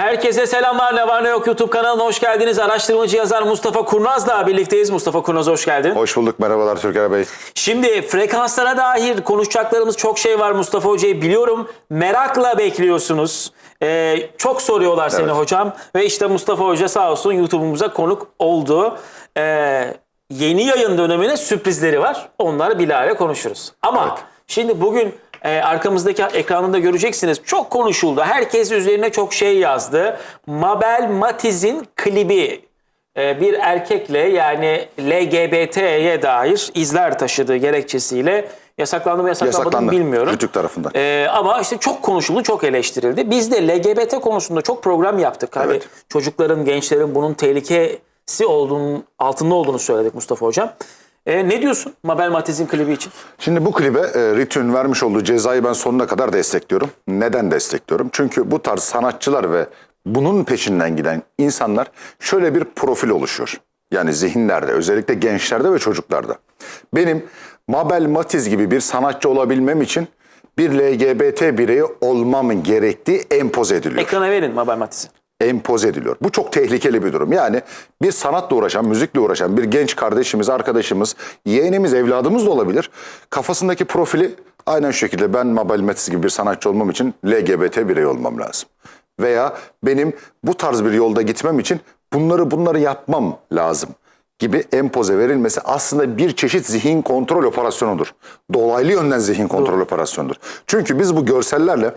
Herkese selamlar. Ne var ne yok YouTube kanalına hoş geldiniz. Araştırmacı yazar Mustafa Kurnaz'la birlikteyiz. Mustafa Kurnaz hoş geldin. Hoş bulduk merhabalar Türker Bey. Şimdi frekanslara dair konuşacaklarımız çok şey var Mustafa Hoca'yı biliyorum. Merakla bekliyorsunuz. Ee, çok soruyorlar seni Evet. hocam. Ve işte Mustafa Hoca sağ olsun YouTube'umuza konuk oldu. Ee, yeni yayın dönemine sürprizleri var. Onları bilahare konuşuruz. Ama şimdi bugün e, arkamızdaki ekranında göreceksiniz. Çok konuşuldu. Herkes üzerine çok şey yazdı. Mabel Matiz'in klibi e, bir erkekle yani LGBT'ye dair izler taşıdığı gerekçesiyle yasaklandı mı yasaklanmadı mı Yasaklandı. bilmiyorum. Rütük tarafından. E, ama işte çok konuşuldu, çok eleştirildi. Biz de LGBT konusunda çok program yaptık. Hani Evet. çocukların, gençlerin bunun tehlikesi olduğunun altında olduğunu söyledik Mustafa Hocam. E, ne diyorsun Mabel Matiz'in klibi için? Şimdi bu klibe e, Ritü'nün vermiş olduğu cezayı ben sonuna kadar destekliyorum. Neden destekliyorum? Çünkü bu tarz sanatçılar ve bunun peşinden giden insanlar şöyle bir profil oluşuyor. Yani zihinlerde özellikle gençlerde ve çocuklarda. Benim Mabel Matiz gibi bir sanatçı olabilmem için bir LGBT bireyi olmam gerektiği empoze ediliyor. Ekrana verin Mabel Matiz'i. Empoze ediliyor. Bu çok tehlikeli bir durum. Yani bir sanatla uğraşan, müzikle uğraşan bir genç kardeşimiz, arkadaşımız, yeğenimiz, evladımız da olabilir. Kafasındaki profili aynen şu şekilde ben Mabel Matiz gibi bir sanatçı olmam için LGBT birey olmam lazım. Veya benim bu tarz bir yolda gitmem için bunları bunları yapmam lazım gibi empoze verilmesi aslında bir çeşit zihin kontrol operasyonudur. Dolaylı yönden zihin kontrol operasyonudur. Çünkü biz bu görsellerle,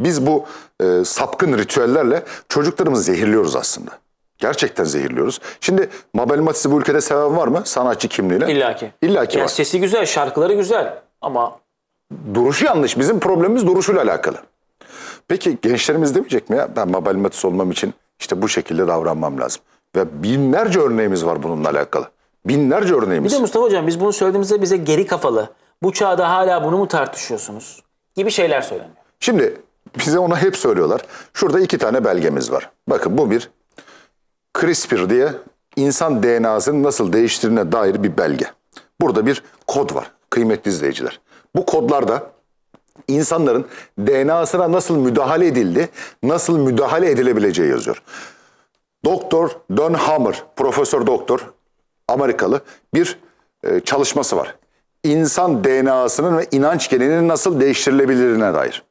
biz bu e, sapkın ritüellerle çocuklarımızı zehirliyoruz aslında. Gerçekten zehirliyoruz. Şimdi Mabel Matiz'i bu ülkede seven var mı? Sanatçı kimliğiyle. İlla ki. İlla ki Ya var. sesi güzel, şarkıları güzel ama Duruşu yanlış. Bizim problemimiz duruşuyla alakalı. Peki gençlerimiz demeyecek mi ya? Ben Mabel Matiz olmam için işte bu şekilde davranmam lazım. Ve binlerce örneğimiz var bununla alakalı. Binlerce örneğimiz. Bir de Mustafa Hocam biz bunu söylediğimizde bize geri kafalı. Bu çağda hala bunu mu tartışıyorsunuz? Gibi şeyler söyleniyor. Şimdi bize onu hep söylüyorlar. Şurada iki tane belgemiz var. Bakın bu bir CRISPR diye insan DNA'sının nasıl değiştirdiğine dair bir belge. Burada bir kod var kıymetli izleyiciler. Bu kodlarda insanların DNA'sına nasıl müdahale edildi, nasıl müdahale edilebileceği yazıyor. Doktor Don Hammer, profesör doktor, Amerikalı bir e, çalışması var. İnsan DNA'sının ve inanç geninin nasıl değiştirilebilirine dair.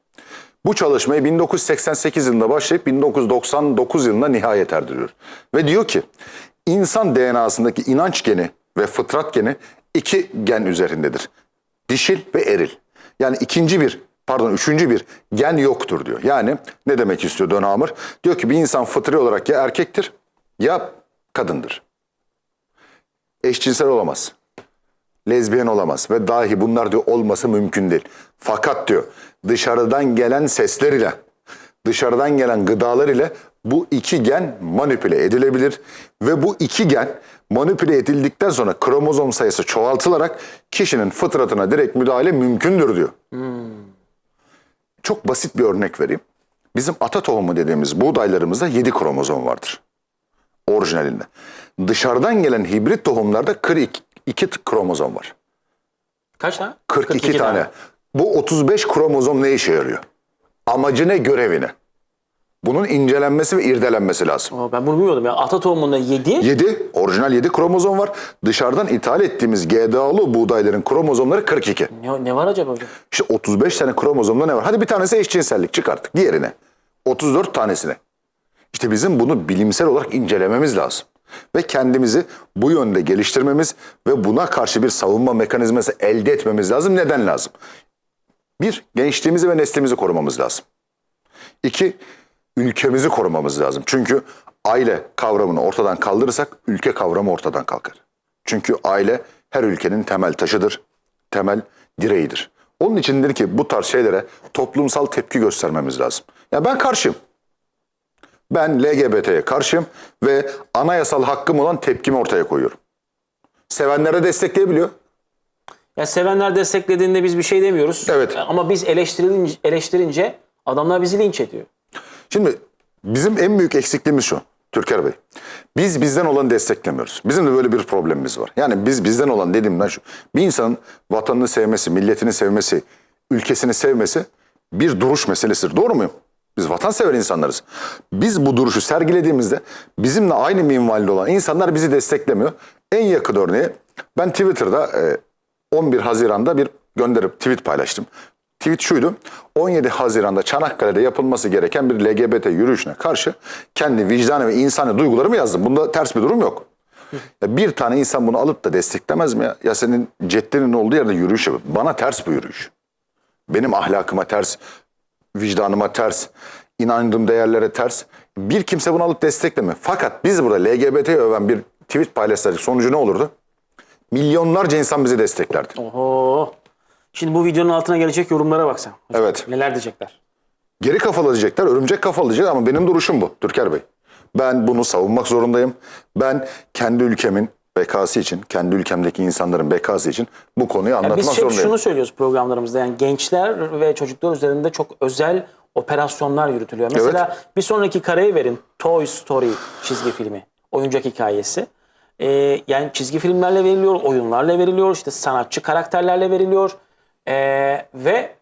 Bu çalışmayı 1988 yılında başlayıp 1999 yılında nihayet erdiriyor. Ve diyor ki insan DNA'sındaki inanç geni ve fıtrat geni iki gen üzerindedir. Dişil ve eril. Yani ikinci bir pardon üçüncü bir gen yoktur diyor. Yani ne demek istiyor Don Hammer? Diyor ki bir insan fıtri olarak ya erkektir ya kadındır. Eşcinsel olamaz lezbiyen olamaz ve dahi bunlar diyor olması mümkün değil. Fakat diyor dışarıdan gelen sesler ile dışarıdan gelen gıdalar ile bu iki gen manipüle edilebilir ve bu iki gen manipüle edildikten sonra kromozom sayısı çoğaltılarak kişinin fıtratına direkt müdahale mümkündür diyor. Çok basit bir örnek vereyim. Bizim ata tohumu dediğimiz buğdaylarımızda 7 kromozom vardır. Orijinalinde. Dışarıdan gelen hibrit tohumlarda 42 kromozom var. Kaç tane? 42, tane. Bu 35 kromozom ne işe yarıyor? Amacı ne, görevi ne? Bunun incelenmesi ve irdelenmesi lazım. Aa, ben bunu bilmiyordum ya. Ata tohumunda 7. 7, orijinal 7 kromozom var. Dışarıdan ithal ettiğimiz GDA'lı buğdayların kromozomları 42. Ne, ne var acaba hocam? İşte 35 tane kromozomda ne var? Hadi bir tanesi eşcinsellik çıkarttık. Diğerine 34 tanesine. İşte bizim bunu bilimsel olarak incelememiz lazım. Ve kendimizi bu yönde geliştirmemiz ve buna karşı bir savunma mekanizması elde etmemiz lazım. Neden lazım? Bir, gençliğimizi ve neslimizi korumamız lazım. İki, ülkemizi korumamız lazım. Çünkü aile kavramını ortadan kaldırırsak ülke kavramı ortadan kalkar. Çünkü aile her ülkenin temel taşıdır, temel direğidir. Onun içindir ki bu tarz şeylere toplumsal tepki göstermemiz lazım. Ya ben karşıyım. Ben LGBT'ye karşıyım ve anayasal hakkım olan tepkimi ortaya koyuyorum. Sevenlere destekleyebiliyor. Ya sevenler desteklediğinde biz bir şey demiyoruz. Evet. Ama biz eleştirince, eleştirince adamlar bizi linç ediyor. Şimdi bizim en büyük eksikliğimiz şu Türker Bey. Biz bizden olanı desteklemiyoruz. Bizim de böyle bir problemimiz var. Yani biz bizden olan dediğimden şu. Bir insanın vatanını sevmesi, milletini sevmesi, ülkesini sevmesi bir duruş meselesidir. Doğru muyum? Biz vatansever insanlarız. Biz bu duruşu sergilediğimizde bizimle aynı minvalde olan insanlar bizi desteklemiyor. En yakın örneği ben Twitter'da e, 11 Haziran'da bir gönderip tweet paylaştım. Tweet şuydu. 17 Haziran'da Çanakkale'de yapılması gereken bir LGBT yürüyüşüne karşı kendi vicdanı ve insani duygularımı yazdım. Bunda ters bir durum yok. Ya bir tane insan bunu alıp da desteklemez mi ya? Ya senin ceddinin olduğu yerde yürüyüş yapıp bana ters bu yürüyüş. Benim ahlakıma ters, vicdanıma ters, inandığım değerlere ters. Bir kimse bunu alıp desteklemiyor. Fakat biz burada LGBT'yi öven bir tweet paylaşsaydık sonucu ne olurdu? Milyonlarca insan bizi desteklerdi. Oho. Şimdi bu videonun altına gelecek yorumlara bak sen. Hocam. Evet. Neler diyecekler? Geri kafalı diyecekler, örümcek kafalı diyecekler ama benim duruşum bu Türker Bey. Ben bunu savunmak zorundayım. Ben kendi ülkemin bekası için, kendi ülkemdeki insanların bekası için bu konuyu anlatmak Biz şey, zorundayım. şunu söylüyoruz programlarımızda yani gençler ve çocuklar üzerinde çok özel operasyonlar yürütülüyor. Mesela bir sonraki kareyi verin Toy Story çizgi filmi, oyuncak hikayesi. Ee, yani çizgi filmlerle veriliyor, oyunlarla veriliyor, işte sanatçı karakterlerle veriliyor. Ee, ve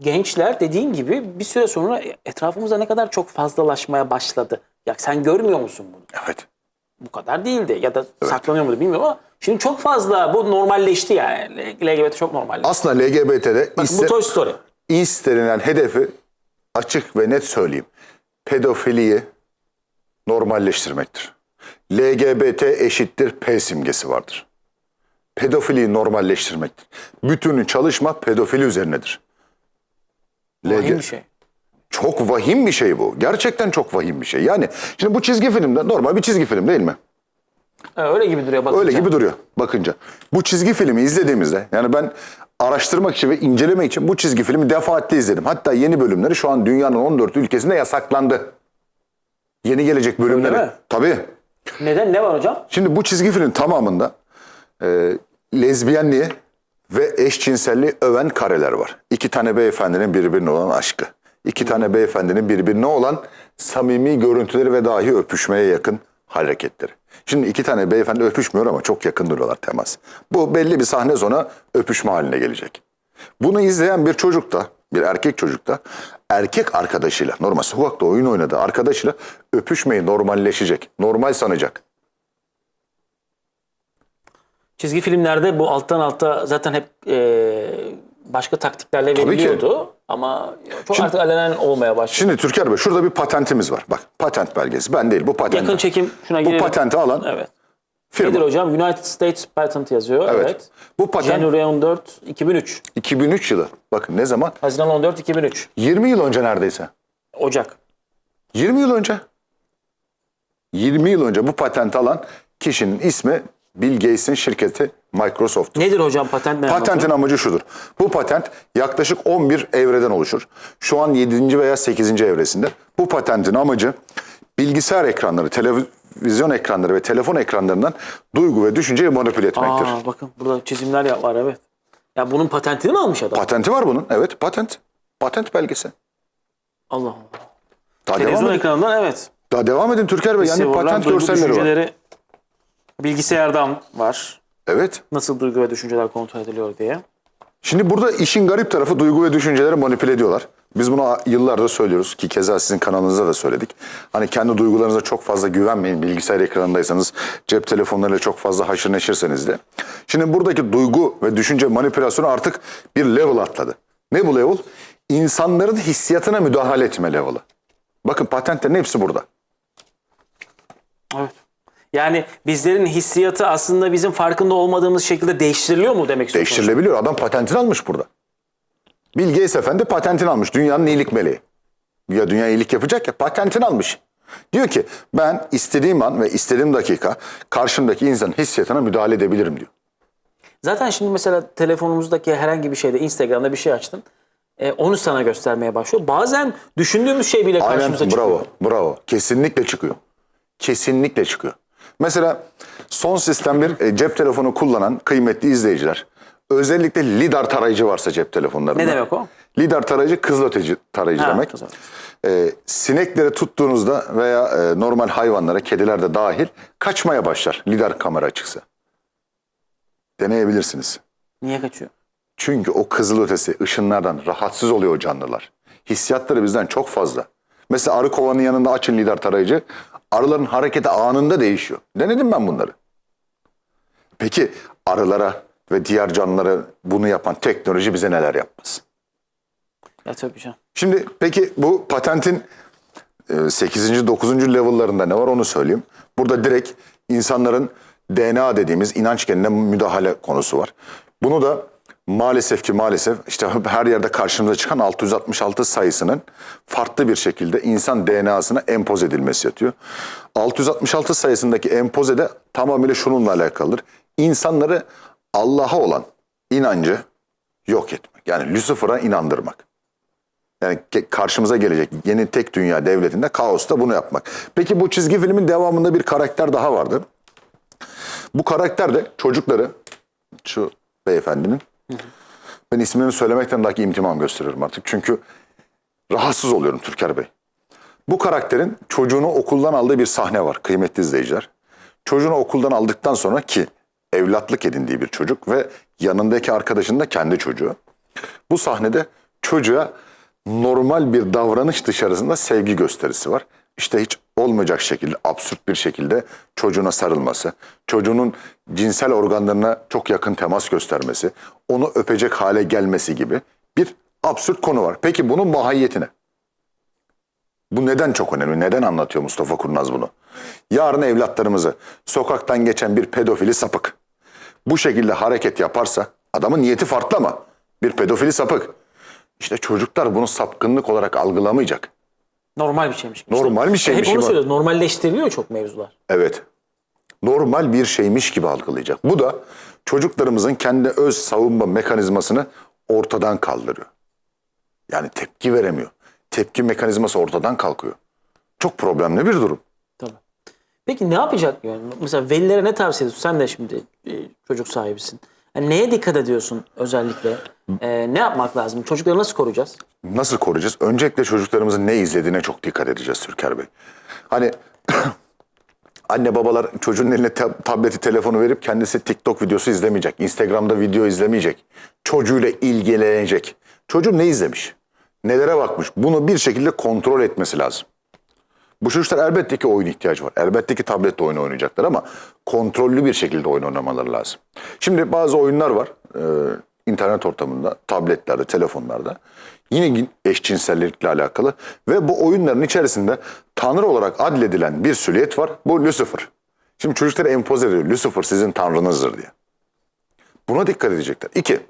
gençler dediğin gibi bir süre sonra etrafımızda ne kadar çok fazlalaşmaya başladı. Ya sen görmüyor musun bunu? Evet. bu kadar değildi ya da saklanıyor muydu bilmiyorum ama şimdi çok fazla bu normalleşti yani. LGBT çok normalleşti. Aslında LGBT'de Bakın iste, bu Toy Story. istenilen hedefi açık ve net söyleyeyim. Pedofiliyi normalleştirmektir. LGBT eşittir P simgesi vardır. Pedofiliyi normalleştirmektir. Bütün çalışma pedofili üzerinedir. Vahim bir şey. Çok vahim bir şey bu. Gerçekten çok vahim bir şey. Yani şimdi bu çizgi filmde normal bir çizgi film değil mi? Ha, öyle gibi duruyor bakınca. Öyle gibi duruyor bakınca. Bu çizgi filmi izlediğimizde yani ben araştırmak için ve incelemek için bu çizgi filmi defaatle izledim. Hatta yeni bölümleri şu an dünyanın 14 ülkesinde yasaklandı. Yeni gelecek bölümleri. mi? Tabii. Neden? Ne var hocam? Şimdi bu çizgi filmin tamamında e, lezbiyenliği ve eşcinselliği öven kareler var. İki tane beyefendinin birbirine olan aşkı. İki tane beyefendinin birbirine olan samimi görüntüleri ve dahi öpüşmeye yakın hareketleri. Şimdi iki tane beyefendi öpüşmüyor ama çok yakın duruyorlar temas. Bu belli bir sahne sonra öpüşme haline gelecek. Bunu izleyen bir çocuk da, bir erkek çocuk da erkek arkadaşıyla, normal sokakta oyun oynadığı arkadaşıyla öpüşmeyi normalleşecek, normal sanacak. Çizgi filmlerde bu alttan alta zaten hep e, başka taktiklerle ki. veriliyordu. Ama çok artık alenen olmaya başladı. Şimdi Türker Bey şurada bir patentimiz var. Bak patent belgesi. Ben değil bu patent. Yakın çekim şuna Bu girelim. patenti alan Evet. firma. Nedir hocam? United States Patent yazıyor. Evet. Evet. Bu patent January 14, 2003. 2003 yılı. Bakın ne zaman? Haziran 14, 2003. 20 yıl önce neredeyse. Ocak. 20 yıl önce. 20 yıl önce bu patenti alan kişinin ismi Bill Gates'in şirketi Microsoft. Nedir hocam patent ne? Patentin amacı şudur. Bu patent yaklaşık 11 evreden oluşur. Şu an 7. veya 8. evresinde. Bu patentin amacı bilgisayar ekranları, televizyon ekranları ve telefon ekranlarından duygu ve düşünceyi manipüle etmektir. Aa, bakın burada çizimler var evet. Ya bunun patentini mi almış adam? Patenti var bunun. Evet patent. Patent belgesi. Allah Allah. Daha Televizyon ekranından evet. Daha devam edin Türker Bey. Yani patent görselleri var. Bilgisayardan var. Evet. Nasıl duygu ve düşünceler kontrol ediliyor diye. Şimdi burada işin garip tarafı duygu ve düşünceleri manipüle ediyorlar. Biz bunu yıllardır söylüyoruz ki keza sizin kanalınızda da söyledik. Hani kendi duygularınıza çok fazla güvenmeyin. Bilgisayar ekranındaysanız, cep telefonlarıyla çok fazla haşır neşirseniz de. Şimdi buradaki duygu ve düşünce manipülasyonu artık bir level atladı. Ne bu level? İnsanların hissiyatına müdahale etme level'ı. Bakın patentlerin hepsi burada. Evet. Yani bizlerin hissiyatı aslında bizim farkında olmadığımız şekilde değiştiriliyor mu demek istiyorsunuz? Değiştirilebiliyor. Adam patentini almış burada. Bill Gates efendi patentini almış. Dünyanın iyilik meleği. Ya dünya iyilik yapacak ya patentini almış. Diyor ki ben istediğim an ve istediğim dakika karşımdaki insanın hissiyatına müdahale edebilirim diyor. Zaten şimdi mesela telefonumuzdaki herhangi bir şeyde Instagram'da bir şey açtın. e, onu sana göstermeye başlıyor. Bazen düşündüğümüz şey bile Aynen karşımıza çıkıyor. bravo bravo. Kesinlikle çıkıyor. Kesinlikle çıkıyor. Mesela son sistem bir e, cep telefonu kullanan kıymetli izleyiciler. Özellikle lidar tarayıcı varsa cep telefonlarında. Ne demek o? Lidar tarayıcı kızılöteci tarayıcı Ha, demek. kızılöteci. Ee, sinekleri tuttuğunuzda veya e, normal hayvanlara, kediler de dahil kaçmaya başlar lidar kamera açıksa. Deneyebilirsiniz. Niye kaçıyor? Çünkü o kızılötesi ışınlardan rahatsız oluyor o canlılar. Hissiyatları bizden çok fazla. Mesela arı kovanın yanında açın lider tarayıcı. Arıların hareketi anında değişiyor. Denedim ben bunları. Peki arılara ve diğer canlılara bunu yapan teknoloji bize neler yapmaz? Ya tabii canım. Şimdi peki bu patentin e, 8. 9. level'larında ne var onu söyleyeyim. Burada direkt insanların DNA dediğimiz inanç genine müdahale konusu var. Bunu da maalesef ki maalesef işte her yerde karşımıza çıkan 666 sayısının farklı bir şekilde insan DNA'sına empoze edilmesi yatıyor. 666 sayısındaki empoze de tamamıyla şununla alakalıdır. İnsanları Allah'a olan inancı yok etmek. Yani Lucifer'a inandırmak. Yani karşımıza gelecek yeni tek dünya devletinde kaosta bunu yapmak. Peki bu çizgi filmin devamında bir karakter daha vardı. Bu karakter de çocukları şu beyefendinin ben ismini söylemekten dahi imtimam gösteriyorum artık. Çünkü rahatsız oluyorum Türker Bey. Bu karakterin çocuğunu okuldan aldığı bir sahne var kıymetli izleyiciler. Çocuğunu okuldan aldıktan sonra ki evlatlık edindiği bir çocuk ve yanındaki arkadaşının da kendi çocuğu. Bu sahnede çocuğa normal bir davranış dışarısında sevgi gösterisi var. İşte hiç olmayacak şekilde, absürt bir şekilde çocuğuna sarılması, çocuğunun cinsel organlarına çok yakın temas göstermesi, onu öpecek hale gelmesi gibi bir absürt konu var. Peki bunun mahiyetine? Bu neden çok önemli? Neden anlatıyor Mustafa Kurnaz bunu? Yarın evlatlarımızı sokaktan geçen bir pedofili sapık bu şekilde hareket yaparsa adamın niyeti farklı ama bir pedofili sapık. İşte çocuklar bunu sapkınlık olarak algılamayacak. Normal bir şeymiş. gibi. Normal bir şeymiş Hep onu gibi. söylüyoruz. Normalleştiriliyor çok mevzular. Evet. Normal bir şeymiş gibi algılayacak. Bu da çocuklarımızın kendi öz savunma mekanizmasını ortadan kaldırıyor. Yani tepki veremiyor. Tepki mekanizması ortadan kalkıyor. Çok problemli bir durum. Tabii. Peki ne yapacak yani? Mesela velilere ne tavsiye ediyorsun? Sen de şimdi e, çocuk sahibisin. Yani neye dikkat ediyorsun özellikle? E, ne yapmak lazım? Çocukları nasıl koruyacağız? Nasıl koruyacağız? Öncelikle çocuklarımızın ne izlediğine çok dikkat edeceğiz Türker Bey. Hani anne babalar çocuğun eline tab- tableti telefonu verip kendisi TikTok videosu izlemeyecek. Instagram'da video izlemeyecek. Çocuğuyla ilgilenecek. Çocuğun ne izlemiş? Nelere bakmış? Bunu bir şekilde kontrol etmesi lazım. Bu çocuklar elbette ki oyun ihtiyacı var. Elbette ki tablette oyun oynayacaklar ama kontrollü bir şekilde oyun oynamaları lazım. Şimdi bazı oyunlar var e, internet ortamında, tabletlerde, telefonlarda. Yine eşcinsellikle alakalı ve bu oyunların içerisinde tanrı olarak adledilen bir silüet var. Bu Lucifer. Şimdi çocuklara empoze ediyor. Lucifer sizin tanrınızdır diye. Buna dikkat edecekler. İki,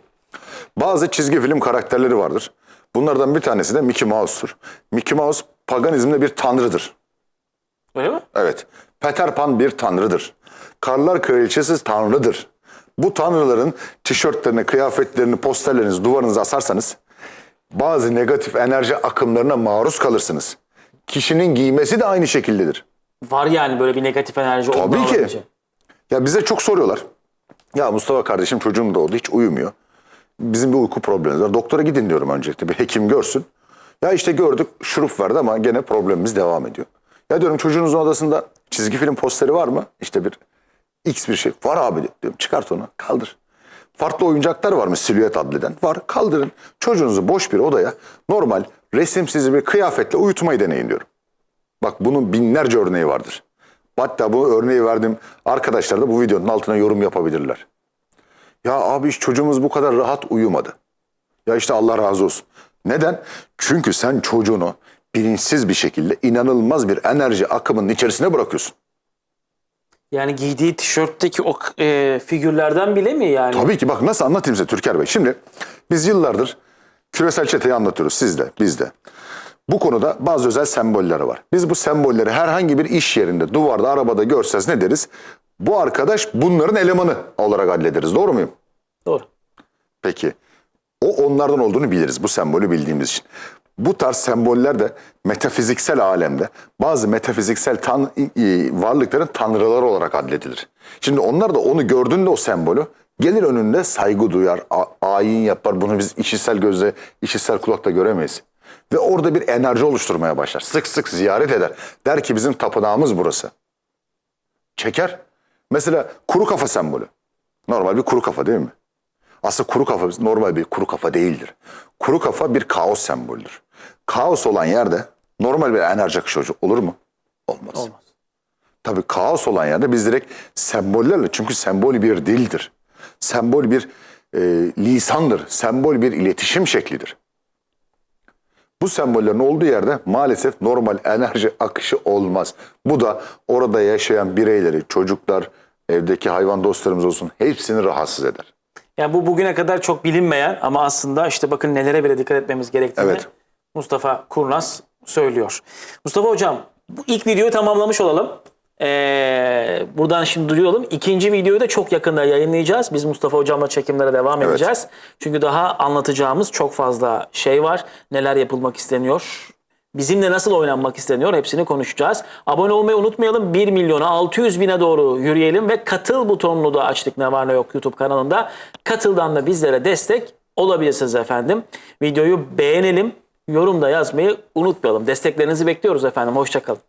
bazı çizgi film karakterleri vardır. Bunlardan bir tanesi de Mickey Mouse'tur. Mickey Mouse paganizmde bir tanrıdır. Öyle mi? Evet. Peter Pan bir tanrıdır. Karlar Kraliçesi tanrıdır. Bu tanrıların tişörtlerini, kıyafetlerini, posterlerinizi duvarınıza asarsanız bazı negatif enerji akımlarına maruz kalırsınız. Kişinin giymesi de aynı şekildedir. Var yani böyle bir negatif enerji. Tabii ki. önce. Ya bize çok soruyorlar. Ya Mustafa kardeşim çocuğum da oldu hiç uyumuyor. Bizim bir uyku problemimiz var. Doktora gidin diyorum öncelikle bir hekim görsün. Ya işte gördük şurup verdi ama gene problemimiz devam ediyor. Ya diyorum çocuğunuzun odasında çizgi film posteri var mı? İşte bir X bir şey. Var abi diyorum çıkart onu kaldır. Farklı oyuncaklar var mı silüet adleden? Var kaldırın. Çocuğunuzu boş bir odaya normal resimsiz bir kıyafetle uyutmayı deneyin diyorum. Bak bunun binlerce örneği vardır. Hatta bu örneği verdim arkadaşlar da bu videonun altına yorum yapabilirler. Ya abi hiç çocuğumuz bu kadar rahat uyumadı. Ya işte Allah razı olsun. Neden? Çünkü sen çocuğunu bilinçsiz bir şekilde inanılmaz bir enerji akımının içerisine bırakıyorsun. Yani giydiği tişörtteki o e, figürlerden bile mi yani? Tabii ki bak nasıl anlatayım size Türker Bey. Şimdi biz yıllardır küresel çeteyi anlatıyoruz siz de biz de. Bu konuda bazı özel sembolleri var. Biz bu sembolleri herhangi bir iş yerinde, duvarda, arabada görseniz ne deriz? Bu arkadaş bunların elemanı olarak adlederiz. Doğru muyum? Doğru. Peki o onlardan olduğunu biliriz bu sembolü bildiğimiz için. Bu tarz semboller de metafiziksel alemde bazı metafiziksel tan varlıkların tanrıları olarak adledilir. Şimdi onlar da onu gördüğünde o sembolü gelir önünde saygı duyar, ayin yapar. Bunu biz işitsel gözle, işitsel kulakla göremeyiz. Ve orada bir enerji oluşturmaya başlar. Sık sık ziyaret eder. Der ki bizim tapınağımız burası. Çeker. Mesela kuru kafa sembolü. Normal bir kuru kafa değil mi? Aslında kuru kafa normal bir kuru kafa değildir. Kuru kafa bir kaos sembolüdür. Kaos olan yerde normal bir enerji akışı olur mu? Olmaz. Olmaz. Tabii kaos olan yerde biz direkt sembollerle çünkü sembol bir dildir. Sembol bir e, lisandır. Sembol bir iletişim şeklidir. Bu sembollerin olduğu yerde maalesef normal enerji akışı olmaz. Bu da orada yaşayan bireyleri, çocuklar, evdeki hayvan dostlarımız olsun hepsini rahatsız eder. Yani bu bugüne kadar çok bilinmeyen ama aslında işte bakın nelere bile dikkat etmemiz gerektiğini Evet. Mustafa Kurnaz söylüyor. Mustafa Hocam bu ilk videoyu tamamlamış olalım. Ee, buradan şimdi duyuralım. İkinci videoyu da çok yakında yayınlayacağız. Biz Mustafa Hocam'la çekimlere devam Evet. edeceğiz. Çünkü daha anlatacağımız çok fazla şey var. Neler yapılmak isteniyor. Bizimle nasıl oynanmak isteniyor hepsini konuşacağız. Abone olmayı unutmayalım. 1 milyona 600 bine doğru yürüyelim ve katıl butonunu da açtık ne var ne yok YouTube kanalında. Katıldan da bizlere destek olabilirsiniz efendim. Videoyu beğenelim, yorumda yazmayı unutmayalım. Desteklerinizi bekliyoruz efendim. Hoşçakalın.